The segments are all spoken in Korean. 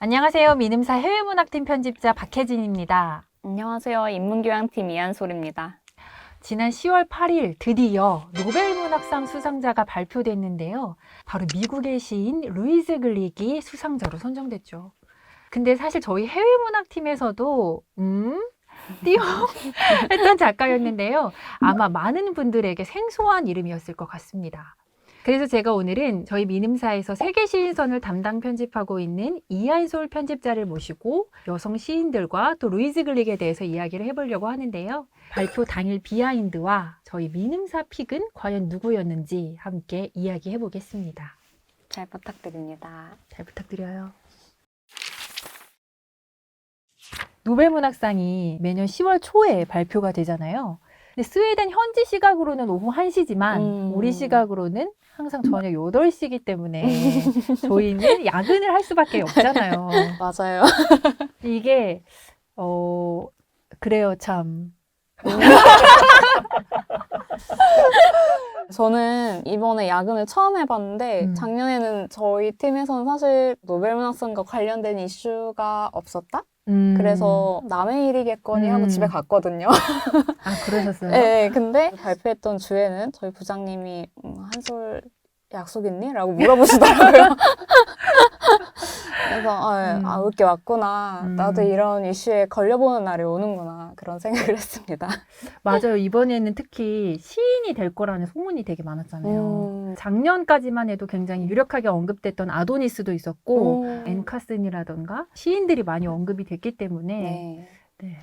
안녕하세요. 미ንም사 해외문학팀 편집자 박혜진입니다. 안녕하세요. 인문교양팀 이한솔입니다. 지난 10월 8일 드디어 노벨문학상 수상자가 발표됐는데요. 바로 미국의 시인 루이즈 글릭이 수상자로 선정됐죠. 근데 사실 저희 해외문학팀에서도 음? 띄어 했던 작가였는데요. 아마 많은 분들에게 생소한 이름이었을 것 같습니다. 그래서 제가 오늘은 저희 민음사에서 세계 시인선을 담당 편집하고 있는 이한솔 편집자를 모시고 여성 시인들과 또 루이즈 글릭에 대해서 이야기를 해보려고 하는데요. 발표 당일 비하인드와 저희 민음사 픽은 과연 누구였는지 함께 이야기해 보겠습니다. 잘 부탁드립니다. 잘 부탁드려요. 노벨문학상이 매년 10월 초에 발표가 되잖아요. 근데 스웨덴 현지 시각으로는 오후 1시지만 음. 우리 시각으로는 항상 저녁 8시이기 때문에 저희는 야근을 할 수밖에 없잖아요. 맞아요. 이게 어 그래요 참. 저는 이번에 야근을 처음 해봤는데 음. 작년에는 저희 팀에서는 사실 노벨문학상과 관련된 이슈가 없었다? 음. 그래서 남의 일이겠거니 하고 음. 집에 갔거든요. 아 그러셨어요? 네, 근데 발표했던 주에는 저희 부장님이 음, 한솔 약속 있니? 라고 물어보시더라고요. 그래서 아, 음. 아, 올게 왔구나. 음. 나도 이런 이슈에 걸려보는 날이 오는구나. 그런 생각을 했습니다. 맞아요. 이번에는 특히 시인이 될 거라는 소문이 되게 많았잖아요. 음. 작년까지만 해도 굉장히 유력하게 언급됐던 아도니스도 있었고 음. 엔카슨이라던가 시인들이 많이 언급이 됐기 때문에 네. 네.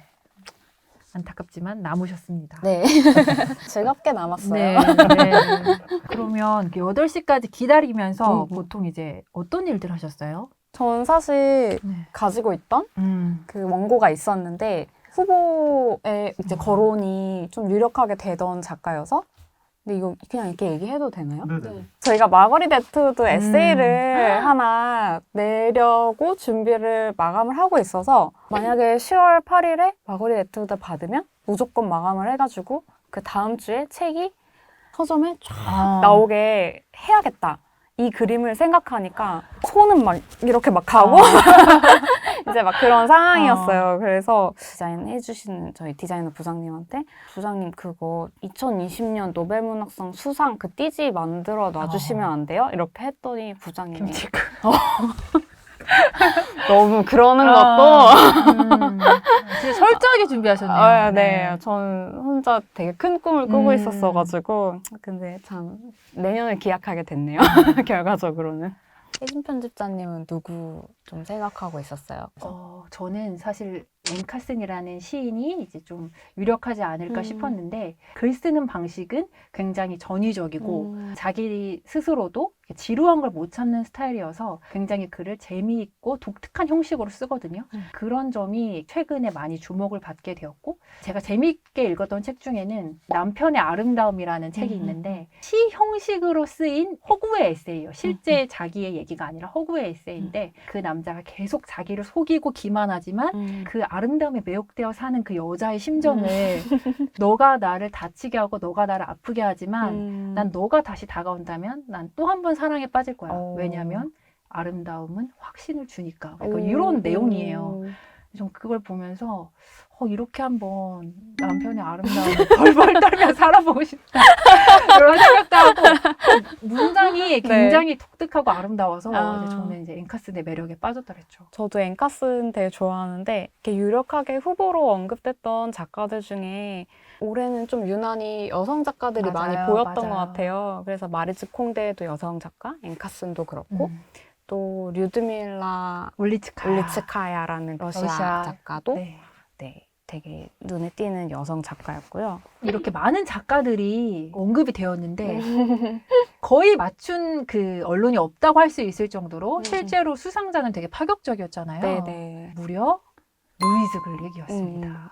안타깝지만 남으셨습니다. 네. 즐겁게 남았어요. 네, 네. 그러면 8시까지 기다리면서 음. 보통 이제 어떤 일들 하셨어요? 전 사실 네. 가지고 있던 음. 그 원고가 있었는데 후보에 이제 음. 거론이 좀 유력하게 되던 작가여서 근데 이거 그냥 이렇게 얘기해도 되나요? 네네. 저희가 마거리 데트도 음. 에세이를 하나 내려고 준비를 마감을 하고 있어서 만약에 10월 8일에 마거리 데트도 받으면 무조건 마감을 해가지고 그 다음 주에 책이 서점에 쫙 아. 나오게 해야겠다. 이 그림을 생각하니까 손은 막 이렇게 막 가고 아. 이제 막 그런 상황이었어요. 그래서 디자인 해주시는 저희 디자이너 부장님한테 부장님 그거 2020년 노벨문학상 수상 그 띠지 만들어 놔주시면 안 돼요? 이렇게 했더니 부장님이 김치국. 너무 그러는 아. 것도 음. 진짜 철저하게 준비하셨네요. 아, 네. 저는 혼자 되게 큰 꿈을 꾸고 음. 있었어가지고 근데 참 내년을 기약하게 됐네요. 결과적으로는. 혜진 편집자님은 누구 좀 생각하고 있었어요? 어, 저는 사실 앤카슨이라는 시인이 이제 좀 유력하지 않을까 음. 싶었는데 글 쓰는 방식은 굉장히 전위적이고 음. 자기 스스로도 지루한 걸 못 참는 스타일이어서 굉장히 글을 재미있고 독특한 형식으로 쓰거든요. 음. 그런 점이 최근에 많이 주목을 받게 되었고 제가 재미있게 읽었던 책 중에는 남편의 아름다움이라는 책이 음. 있는데 시 형식으로 쓰인 허구의 에세이예요. 실제 자기의 얘기가 아니라 허구의 에세이인데 그 남자가 계속 자기를 속이고 기만하지만 음. 그 아름다움에 매혹되어 사는 그 여자의 심정을 너가 나를 다치게 하고 너가 나를 아프게 하지만 음. 난 너가 다시 다가온다면 난 또 한 번 사랑에 빠질 거야. 어. 왜냐하면 아름다움은 확신을 주니까. 오. 그러니까 이런 내용이에요. 음. 전 그걸 보면서 어, 이렇게 한번 남편의 아름다움을 벌벌 떨며 살아보고 싶다. 그런 생각도 하고 문장이 굉장히 독특하고 아름다워서 네. 아. 이제 저는 이제 앵카슨의 매력에 빠졌더랬죠. 저도 앵카슨 되게 좋아하는데 이렇게 유력하게 후보로 언급됐던 작가들 중에 올해는 좀 유난히 여성 작가들이 많이 맞아요, 보였던 맞아요. 것 같아요. 그래서 마리츠 콩데도 여성 작가, 앵카슨도 그렇고 음. 또 류드밀라 울리츠카. 울리츠카야라는 러시아, 러시아. 작가도 네. 네. 되게 눈에 띄는 여성 작가였고요. 이렇게 많은 작가들이 언급이 되었는데 네. 거의 맞춘 그 언론이 없다고 할 수 있을 정도로 음. 실제로 수상자는 되게 파격적이었잖아요. 네네. 무려 루이즈 글릭이었습니다. 음.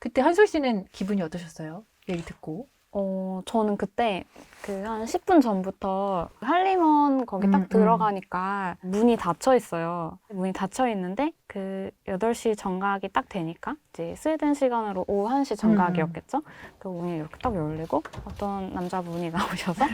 그때 한솔 씨는 기분이 어떠셨어요? 얘기 듣고. 어, 저는 그때 그 한 10분 전부터 할리먼 거기 딱 음, 음. 들어가니까 문이 닫혀 있어요. 문이 닫혀 있는데 그 8시 정각이 딱 되니까 이제 스웨덴 시간으로 오후 1시 정각이었겠죠? 그 문이 이렇게 딱 열리고 어떤 남자분이 나오셔서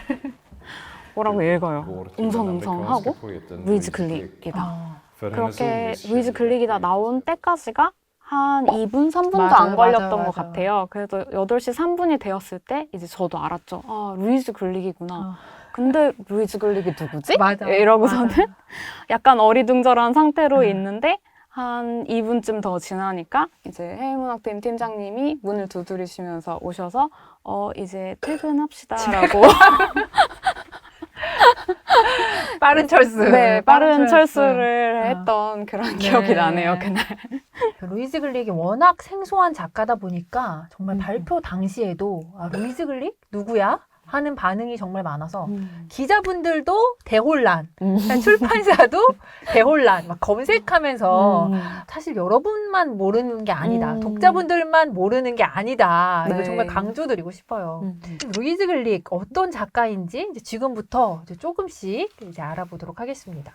뭐라고 읽어요. 웅성웅성하고 루이즈 글릭이다. 어. 그렇게 루이즈 글릭이다 나온 때까지가 한 2분, 3분도 맞아요, 안 걸렸던 맞아요, 것 맞아요. 같아요. 그래도 8시 3분이 되었을 때 이제 저도 알았죠. 아, 루이즈 글릭이구나. 어. 근데 루이즈 글릭이 누구지? 맞아. 이러고서는 맞아. 약간 어리둥절한 상태로 음. 있는데 한 2분쯤 더 지나니까 이제 해외문학팀 팀장님이 문을 두드리시면서 오셔서 어 이제 퇴근합시다라고 빠른 철수. 네 빠른 철수. 철수를 어. 했던 그런 네. 기억이 나네요 그날. 그 루이즈 글릭이 워낙 생소한 작가다 보니까 정말 음. 발표 당시에도 아, 루이즈 글릭 누구야? 하는 반응이 정말 많아서 음. 기자분들도 대혼란, 음. 출판사도 대혼란, 막 검색하면서 음. 사실 여러분만 모르는 게 아니다. 음. 독자분들만 모르는 게 아니다. 이거 네. 정말 강조드리고 싶어요. 음. 루이즈 글릭 어떤 작가인지 이제 지금부터 이제 조금씩 이제 알아보도록 하겠습니다.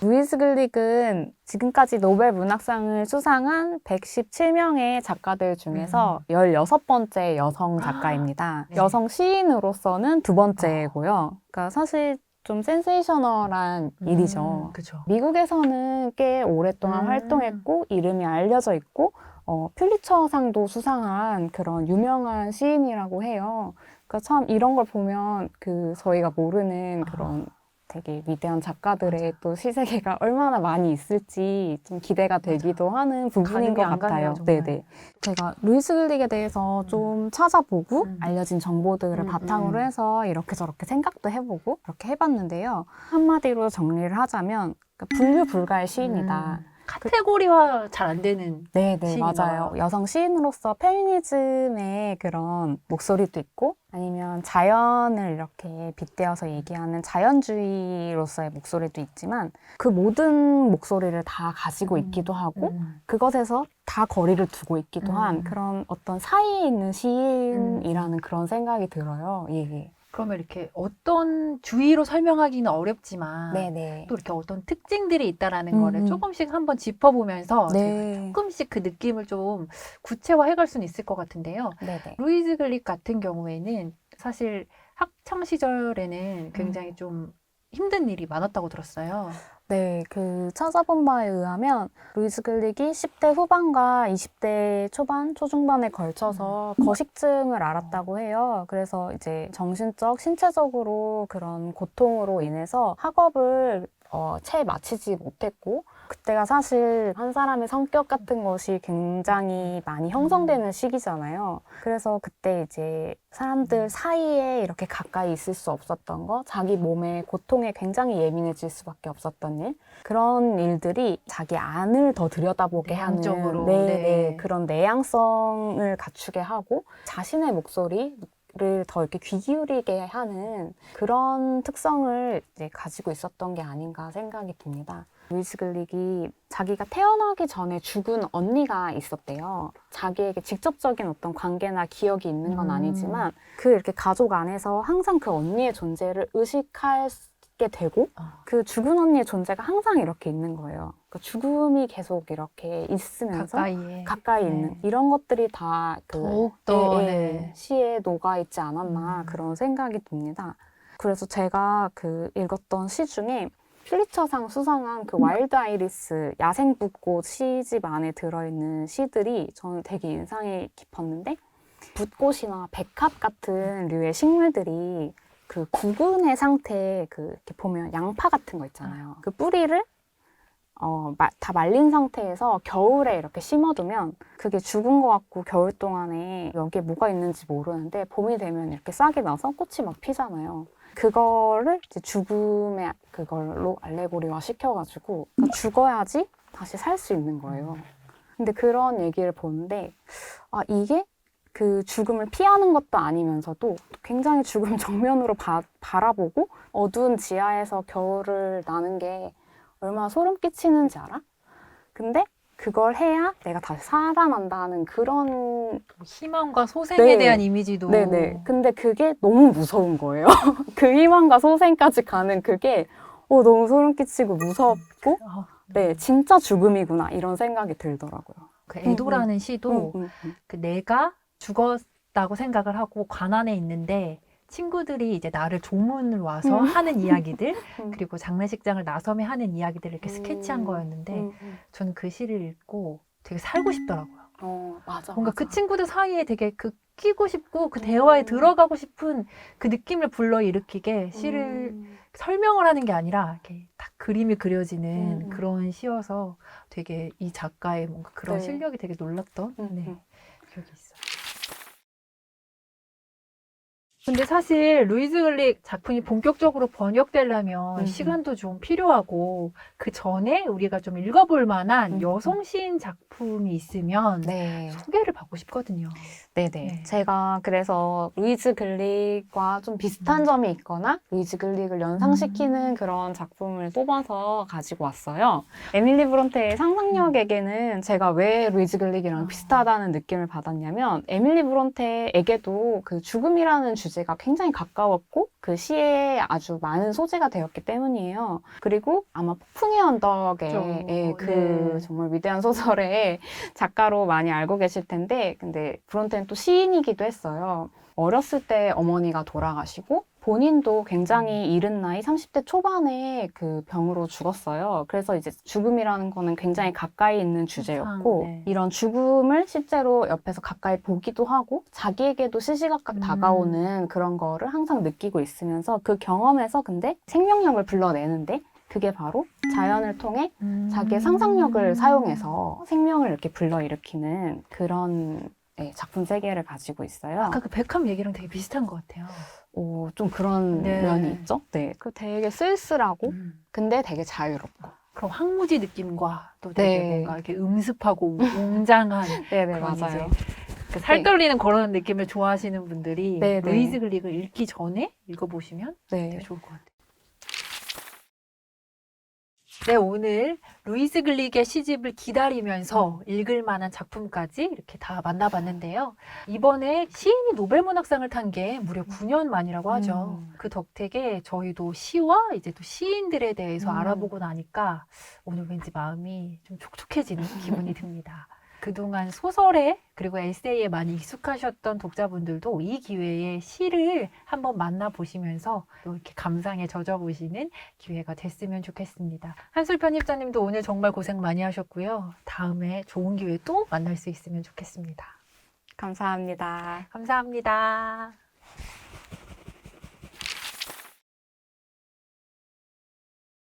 루이스 글릭은 지금까지 노벨 문학상을 수상한 117명의 작가들 중에서 16번째 여성 작가입니다. 네. 여성 시인으로서는 두 번째고요. 그러니까 사실 좀 센세이셔널한 일이죠. 그렇죠. 미국에서는 꽤 오랫동안 음. 활동했고 이름이 알려져 있고 어, 퓰리처상도 수상한 그런 유명한 시인이라고 해요. 그러니까 참 이런 걸 보면 그 저희가 모르는 그런 되게 위대한 작가들의 맞아요. 또 시세계가 얼마나 많이 있을지 좀 기대가 되기도 하는 부분인 것안 가네요, 같아요. 정말. 네네. 제가 루이스 글릭에 대해서 음. 좀 찾아보고 음. 알려진 정보들을 음, 바탕으로 음. 해서 이렇게 저렇게 생각도 해보고 그렇게 해봤는데요. 한마디로 정리를 하자면 그러니까 분류 불가의 시인이다. 음. 카테고리화 잘 안 되는 네, 네? 맞아요. 여성 시인으로서 페미니즘의 그런 목소리도 있고, 아니면 자연을 이렇게 빗대어서 얘기하는 자연주의로서의 목소리도 있지만, 그 모든 목소리를 다 가지고 음, 있기도 하고, 음. 그것에서 다 거리를 두고 있기도 한 음. 그런 어떤 사이에 있는 시인이라는 그런 생각이 들어요. 예, 예. 그러면 이렇게 어떤 주의로 설명하기는 어렵지만 네네. 또 이렇게 어떤 특징들이 있다라는 음, 거를 음. 조금씩 한번 짚어보면서 저희가 네. 조금씩 그 느낌을 좀 구체화해갈 수는 있을 것 같은데요. 네네. 루이즈 글릭 같은 경우에는 사실 학창 시절에는 굉장히 좀 힘든 일이 많았다고 들었어요. 네, 그 찾아본 바에 의하면 루이스 글릭이 10대 후반과 20대 초반, 초중반에 걸쳐서 거식증을 앓았다고 해요. 그래서 이제 정신적, 신체적으로 그런 고통으로 인해서 학업을 어, 채 마치지 못했고 그때가 사실 한 사람의 성격 같은 것이 굉장히 많이 형성되는 시기잖아요. 그래서 그때 이제 사람들 사이에 이렇게 가까이 있을 수 없었던 거, 자기 몸의 고통에 굉장히 예민해질 수밖에 없었던 일, 그런 일들이 자기 안을 더 들여다보게 하는 내향적으로, 네, 네. 네, 그런 내향성을 갖추게 하고 자신의 목소리 를더 이렇게 귀 기울이게 하는 그런 특성을 이제 가지고 있었던 게 아닌가 생각이 듭니다. 루이스 글릭이 자기가 태어나기 전에 죽은 언니가 있었대요. 자기에게 직접적인 어떤 관계나 기억이 있는 건 음. 아니지만 그 이렇게 가족 안에서 항상 그 언니의 존재를 의식하게 되고 아, 그 죽은 언니의 존재가 항상 이렇게 있는 거예요. 그러니까 죽음이 계속 이렇게 있으면서 가까이에 가까이 네. 있는 이런 것들이 다그 더욱더 네. 시에 녹아 있지 않았나 음. 그런 생각이 듭니다. 그래서 제가 그 읽었던 시 중에 퓰리처상 수상한 그 와일드 아이리스 야생 붓꽃 시집 안에 들어있는 시들이 저는 되게 인상이 깊었는데 붓꽃이나 백합 같은 류의 식물들이 그 구근의 상태에 그 이렇게 보면 양파 같은 거 있잖아요. 그 뿌리를 어, 마- 다 말린 상태에서 겨울에 이렇게 심어두면 그게 죽은 것 같고 겨울 동안에 여기에 뭐가 있는지 모르는데 봄이 되면 이렇게 싹이 나서 꽃이 막 피잖아요. 그거를 이제 죽음의 그걸로 알레고리화 시켜가지고 그러니까 죽어야지 다시 살 수 있는 거예요. 근데 그런 얘기를 보는데 아 이게 그 죽음을 피하는 것도 아니면서도 굉장히 죽음 정면으로 바, 바라보고 어두운 지하에서 겨울을 나는 게 얼마나 소름 끼치는지 알아? 근데 그걸 해야 내가 다시 살아난다는 그런 희망과 소생에 네. 대한 이미지도 네네. 근데 그게 너무 무서운 거예요. 그 희망과 소생까지 가는 그게 어, 너무 소름 끼치고 무섭고 아, 네 진짜 죽음이구나 이런 생각이 들더라고요. 그 애도라는 시도 음, 음, 음. 그 내가 죽었다고 생각을 하고 관안에 있는데 친구들이 이제 나를 조문을 와서 음. 하는 이야기들 음. 그리고 장례식장을 나서며 하는 이야기들을 이렇게 스케치한 음. 거였는데 음, 음. 저는 그 시를 읽고 되게 살고 싶더라고요. 어, 맞아. 뭔가 그 맞아. 친구들 사이에 되게 그 끼고 싶고 그 대화에 음. 들어가고 싶은 그 느낌을 불러 일으키게 시를 음. 설명을 하는 게 아니라 이렇게 딱 그림이 그려지는 음. 그런 시여서 되게 이 작가의 뭔가 그런 네. 실력이 되게 놀랐던 음, 네, 음. 기억이 있어요. 근데 사실 루이즈 글릭 작품이 본격적으로 번역되려면 음. 시간도 좀 필요하고 그 전에 우리가 좀 읽어볼 만한 음. 여성 시인 작품이 있으면 네. 소개를 받고 싶거든요. 네네. 네. 제가 그래서 루이즈 글릭과 좀 비슷한 음. 점이 있거나 루이즈 글릭을 연상시키는 그런 작품을 뽑아서 가지고 왔어요. 에밀리 브론테의 상상력에게는 제가 왜 루이즈 글릭이랑 아. 비슷하다는 느낌을 받았냐면 에밀리 브론테에게도 그 죽음이라는 주제 가 굉장히 가까웠고 그 시에 아주 많은 소재가 되었기 때문이에요. 그리고 아마 폭풍의 언덕의 그렇죠. 예, 그 네. 정말 위대한 소설의 작가로 많이 알고 계실 텐데, 근데 브론테는 또 시인이기도 했어요. 어렸을 때 어머니가 돌아가시고, 본인도 굉장히 이른 나이 30대 초반에 그 병으로 죽었어요. 그래서 이제 죽음이라는 거는 굉장히 가까이 있는 주제였고, 네. 이런 죽음을 실제로 옆에서 가까이 보기도 하고, 자기에게도 시시각각 음. 다가오는 그런 거를 항상 느끼고 있으면서 그 경험에서 근데 생명력을 불러내는데, 그게 바로 자연을 통해 자기의 상상력을 사용해서 생명을 이렇게 불러일으키는 그런 네, 작품 세계를 가지고 있어요. 아까 그 백함 얘기랑 되게 비슷한 것 같아요. 오, 좀 그런 네. 면이 있죠. 네, 그 되게 쓸쓸하고 음. 근데 되게 자유롭고. 그럼 황무지 느낌과 또 되게 네. 뭔가 이렇게 음습하고 웅장한 네네 그런 이제 맞아요. 그살 네. 떨리는 그런 느낌을 좋아하시는 분들이 네, 네. 루이즈 글릭을 읽기 전에 읽어보시면 네, 되게 좋을 것 같아요. 네, 오늘 루이즈 글릭의 시집을 기다리면서 읽을 만한 작품까지 이렇게 다 만나봤는데요. 이번에 시인이 노벨 문학상을 탄 게 무려 9년 만이라고 하죠. 음. 그 덕택에 저희도 시와 이제 또 시인들에 대해서 음. 알아보고 나니까 오늘 왠지 마음이 좀 촉촉해지는 기분이 듭니다. 그동안 소설에 그리고 에세이에 많이 익숙하셨던 독자분들도 이 기회에 시를 한번 만나보시면서 또 이렇게 감상에 젖어보시는 기회가 됐으면 좋겠습니다. 한술 편집자님도 오늘 정말 고생 많이 하셨고요. 다음에 좋은 기회 또 만날 수 있으면 좋겠습니다. 감사합니다. 감사합니다.